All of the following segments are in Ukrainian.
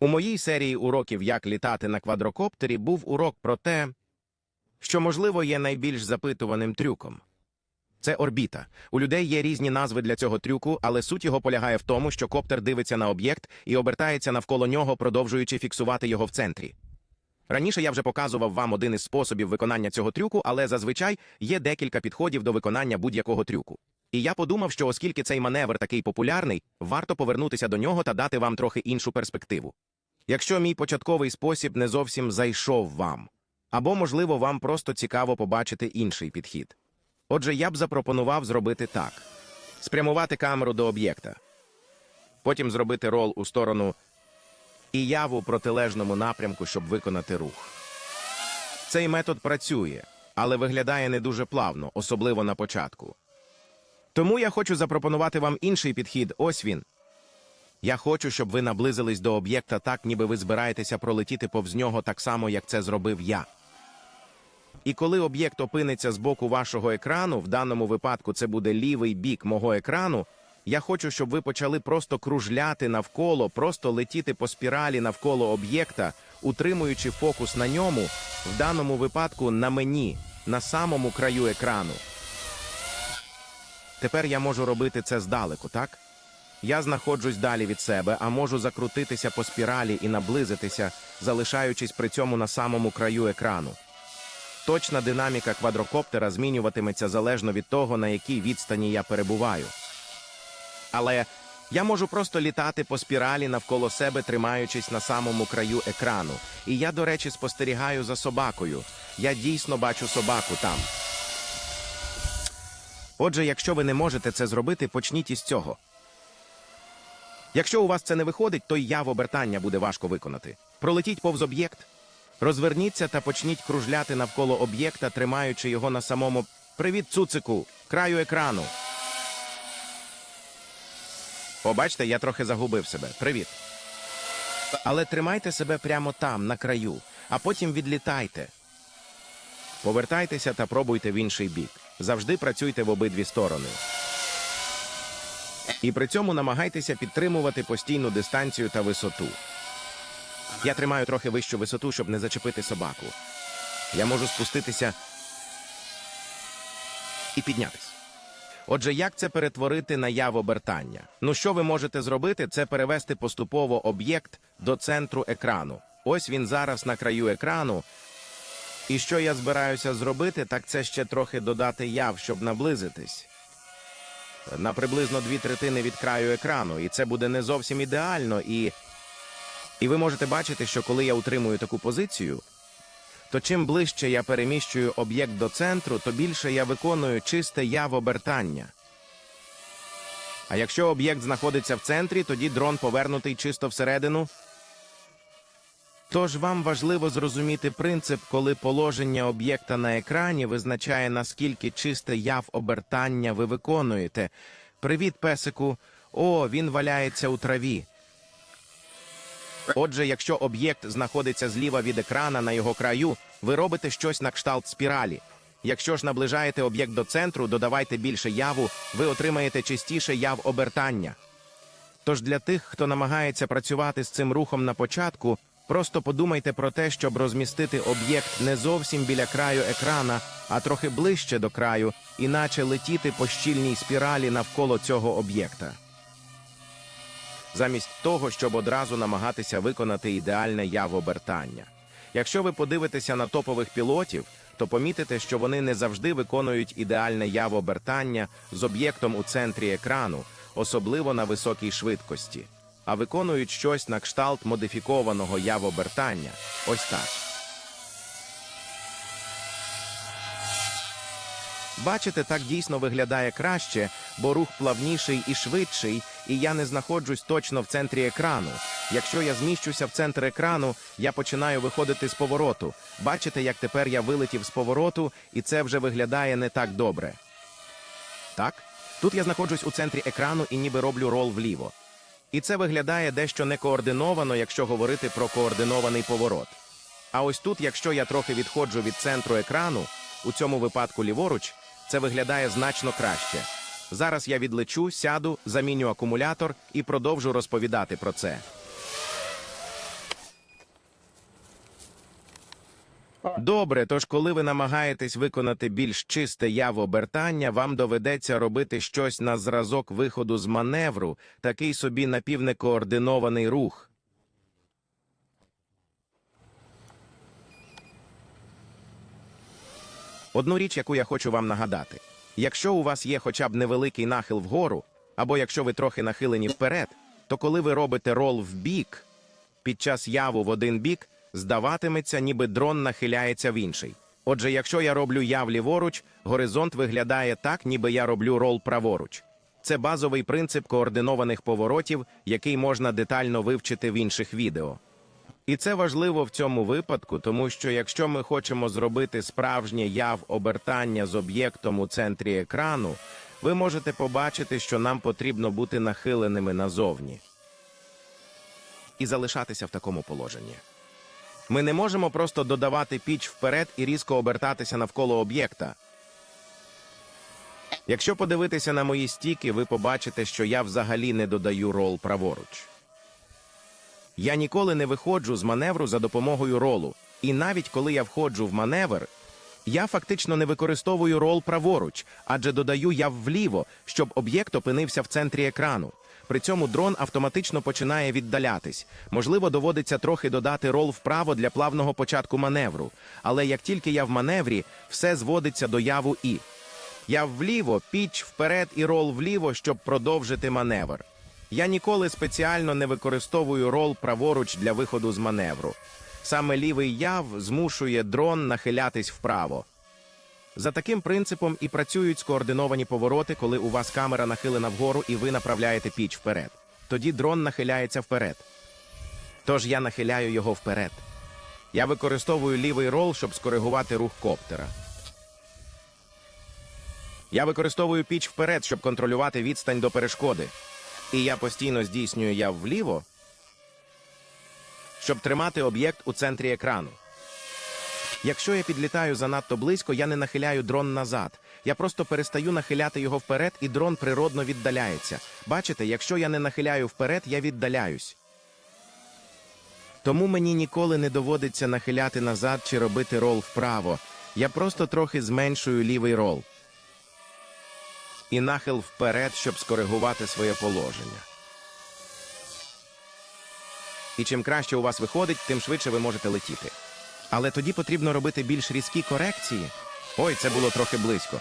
У моїй серії уроків Як літати на квадрокоптері був урок про те, що, можливо, є найбільш запитуваним трюком. Це орбіта. У людей є різні назви для цього трюку, але суть його полягає в тому, що коптер дивиться на об'єкт і обертається навколо нього, продовжуючи фіксувати його в центрі. Раніше я вже показував вам один із способів виконання цього трюку, але зазвичай є декілька підходів до виконання будь-якого трюку. І я подумав, що оскільки цей маневр такий популярний, варто повернутися до нього та дати вам трохи іншу перспективу. Якщо мій початковий спосіб не зовсім зайшов вам, або, можливо, вам просто цікаво побачити інший підхід. Отже, я б запропонував зробити так: спрямувати камеру до об'єкта, потім зробити рол у сторону і яву в протилежному напрямку, щоб виконати рух. Цей метод працює, але виглядає не дуже плавно, особливо на початку. Тому я хочу запропонувати вам інший підхід. Ось він. Я хочу, щоб ви наблизились до об'єкта так, ніби ви збираєтеся пролетіти повз нього так само, як це зробив я. І коли об'єкт опиниться з боку вашого екрану, в даному випадку це буде лівий бік мого екрану, я хочу, щоб ви почали просто кружляти навколо, просто летіти по спіралі навколо об'єкта, утримуючи фокус на ньому, в даному випадку на мені, на самому краю екрану. Тепер я можу робити це здалеку, так? Я знаходжусь далі від себе, а можу закрутитися по спіралі і наблизитися, залишаючись при цьому на самому краю екрану. Точна динаміка квадрокоптера змінюватиметься залежно від того, на якій відстані я перебуваю. Але я можу просто літати по спіралі навколо себе, тримаючись на самому краю екрану. І я, до речі, спостерігаю за собакою. Я дійсно бачу собаку там. Отже, якщо ви не можете це зробити, почніть із цього. Якщо у вас це не виходить, то й яв обертання буде важко виконати. Пролетіть повз об'єкт, розверніться та почніть кружляти навколо об'єкта, тримаючи його на самому привіт, цуцику, краю екрану. Побачте, я трохи загубив себе. Привіт. Але тримайте себе прямо там, на краю, а потім відлітайте. Повертайтеся та пробуйте в інший бік. Завжди працюйте в обидві сторони. І при цьому намагайтеся підтримувати постійну дистанцію та висоту. Я тримаю трохи вищу висоту, щоб не зачепити собаку. Я можу спуститися і піднятися. Отже, як це перетворити на яв обертання? Ну, що ви можете зробити, це перевести поступово об'єкт до центру екрану. Ось він зараз на краю екрану. І що я збираюся зробити, так це ще трохи додати яв, щоб наблизитись. На приблизно дві третини від краю екрану, і це буде не зовсім ідеально. І, і ви можете бачити, що коли я утримую таку позицію, то чим ближче я переміщую об'єкт до центру, то більше я виконую чисте яв обертання. А якщо об'єкт знаходиться в центрі, тоді дрон повернутий чисто всередину. Тож вам важливо зрозуміти принцип, коли положення об'єкта на екрані визначає, наскільки чисте яв обертання ви виконуєте. Привіт, песику. О, він валяється у траві. Отже, якщо об'єкт знаходиться зліва від екрана на його краю, ви робите щось на кшталт спіралі. Якщо ж наближаєте об'єкт до центру, додавайте більше яву, ви отримаєте чистіше яв обертання. Тож для тих, хто намагається працювати з цим рухом на початку, просто подумайте про те, щоб розмістити об'єкт не зовсім біля краю екрана, а трохи ближче до краю, іначе летіти по щільній спіралі навколо цього об'єкта. Замість того, щоб одразу намагатися виконати ідеальне явобертання. Якщо ви подивитеся на топових пілотів, то помітите, що вони не завжди виконують ідеальне явобертання з об'єктом у центрі екрану, особливо на високій швидкості, а виконують щось на кшталт модифікованого явобертання. Ось так. Бачите, так дійсно виглядає краще, бо рух плавніший і швидший, і я не знаходжусь точно в центрі екрану. Якщо я зміщуся в центр екрану, я починаю виходити з повороту. Бачите, як тепер я вилетів з повороту, і це вже виглядає не так добре. Так? Тут я знаходжусь у центрі екрану і ніби роблю рол вліво. І це виглядає дещо некоординовано, якщо говорити про координований поворот. А ось тут, якщо я трохи відходжу від центру екрану, у цьому випадку ліворуч, це виглядає значно краще. Зараз я відлечу, сяду, заміню акумулятор і продовжу розповідати про це. Добре, тож коли ви намагаєтесь виконати більш чисте яв обертання, вам доведеться робити щось на зразок виходу з маневру, такий собі напівнекоординований рух. Одну річ, яку я хочу вам нагадати: якщо у вас є хоча б невеликий нахил вгору, або якщо ви трохи нахилені вперед, то коли ви робите рол в бік, під час яву в один бік здаватиметься, ніби дрон нахиляється в інший. Отже, якщо я роблю яв ліворуч, горизонт виглядає так, ніби я роблю рол праворуч. Це базовий принцип координованих поворотів, який можна детально вивчити в інших відео. І це важливо в цьому випадку, тому що якщо ми хочемо зробити справжнє яв обертання з об'єктом у центрі екрану, ви можете побачити, що нам потрібно бути нахиленими назовні і залишатися в такому положенні. Ми не можемо просто додавати піч вперед і різко обертатися навколо об'єкта. Якщо подивитися на мої стіки, ви побачите, що я взагалі не додаю рол праворуч. Я ніколи не виходжу з маневру за допомогою ролу, і навіть коли я входжу в маневр, я фактично не використовую рол праворуч, адже додаю я вліво, щоб об'єкт опинився в центрі екрану. При цьому дрон автоматично починає віддалятись. Можливо, доводиться трохи додати рол вправо для плавного початку маневру. Але як тільки я в маневрі, все зводиться до яву і. Я вліво, піч вперед і рол вліво, щоб продовжити маневр. Я ніколи спеціально не використовую рол праворуч для виходу з маневру. Саме лівий яв змушує дрон нахилятись вправо. За таким принципом і працюють скоординовані повороти, коли у вас камера нахилена вгору і ви направляєте піч вперед. Тоді дрон нахиляється вперед. Тож я нахиляю його вперед. Я використовую лівий рол, щоб скоригувати рух коптера. Я використовую піч вперед, щоб контролювати відстань до перешкоди. І я постійно здійснюю яв вліво, щоб тримати об'єкт у центрі екрану. Якщо я підлітаю занадто близько, я не нахиляю дрон назад. Я просто перестаю нахиляти його вперед, і дрон природно віддаляється. Бачите, якщо я не нахиляю вперед, я віддаляюсь. Тому мені ніколи не доводиться нахиляти назад чи робити рол вправо. Я просто трохи зменшую лівий рол. І нахил вперед, щоб скоригувати своє положення. І чим краще у вас виходить, тим швидше ви можете летіти. Але тоді потрібно робити більш різкі корекції. Ой, це було трохи близько.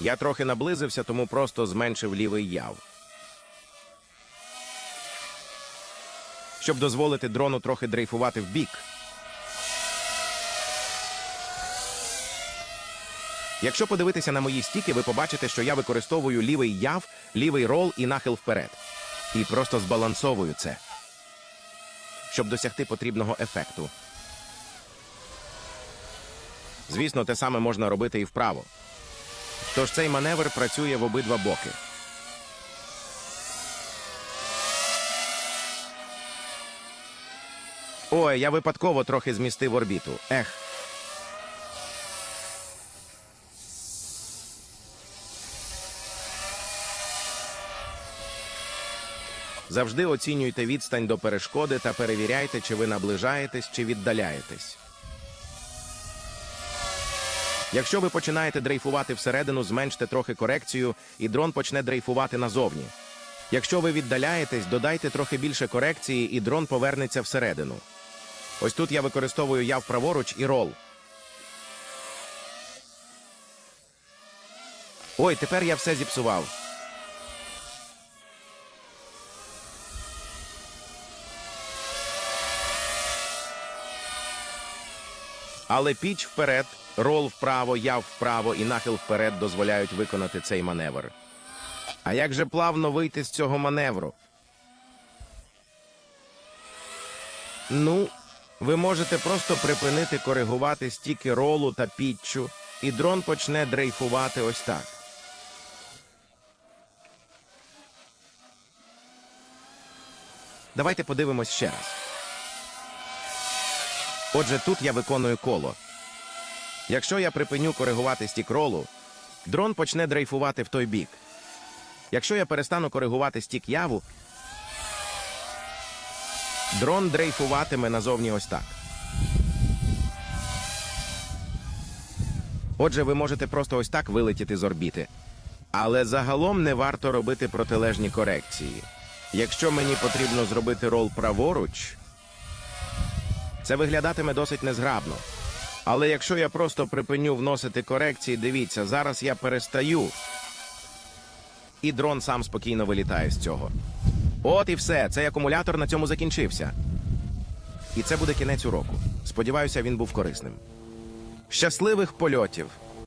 Я трохи наблизився, тому просто зменшив лівий яв. Щоб дозволити дрону трохи дрейфувати вбік. Якщо подивитися на мої стіки, ви побачите, що я використовую лівий яв, лівий рол і нахил вперед. І просто збалансовую це, щоб досягти потрібного ефекту. Звісно, те саме можна робити і вправо. Тож цей маневр працює в обидва боки. Ой, я випадково трохи змістив орбіту. Ех. Завжди оцінюйте відстань до перешкоди та перевіряйте, чи ви наближаєтесь, чи віддаляєтесь. Якщо ви починаєте дрейфувати всередину, зменште трохи корекцію, і дрон почне дрейфувати назовні. Якщо ви віддаляєтесь, додайте трохи більше корекції, і дрон повернеться всередину. Ось тут я використовую яв праворуч і рол. Ой, тепер я все зіпсував. Але піч вперед, рол вправо, яв вправо і нахил вперед дозволяють виконати цей маневр. А як же плавно вийти з цього маневру? Ну, ви можете просто припинити коригувати стіки ролу та пітчу, і дрон почне дрейфувати ось так. Давайте подивимось ще раз. Отже, тут я виконую коло. Якщо я припиню коригувати стік ролу, дрон почне дрейфувати в той бік. Якщо я перестану коригувати стік яву, дрон дрейфуватиме назовні ось так. Отже, ви можете просто ось так вилетіти з орбіти. Але загалом не варто робити протилежні корекції. Якщо мені потрібно зробити рол праворуч, це виглядатиме досить незграбно. Але якщо я просто припиню вносити корекції, дивіться, зараз я перестаю. І дрон сам спокійно вилітає з цього. От і все. Цей акумулятор на цьому закінчився. І це буде кінець уроку. Сподіваюся, він був корисним. Щасливих польотів!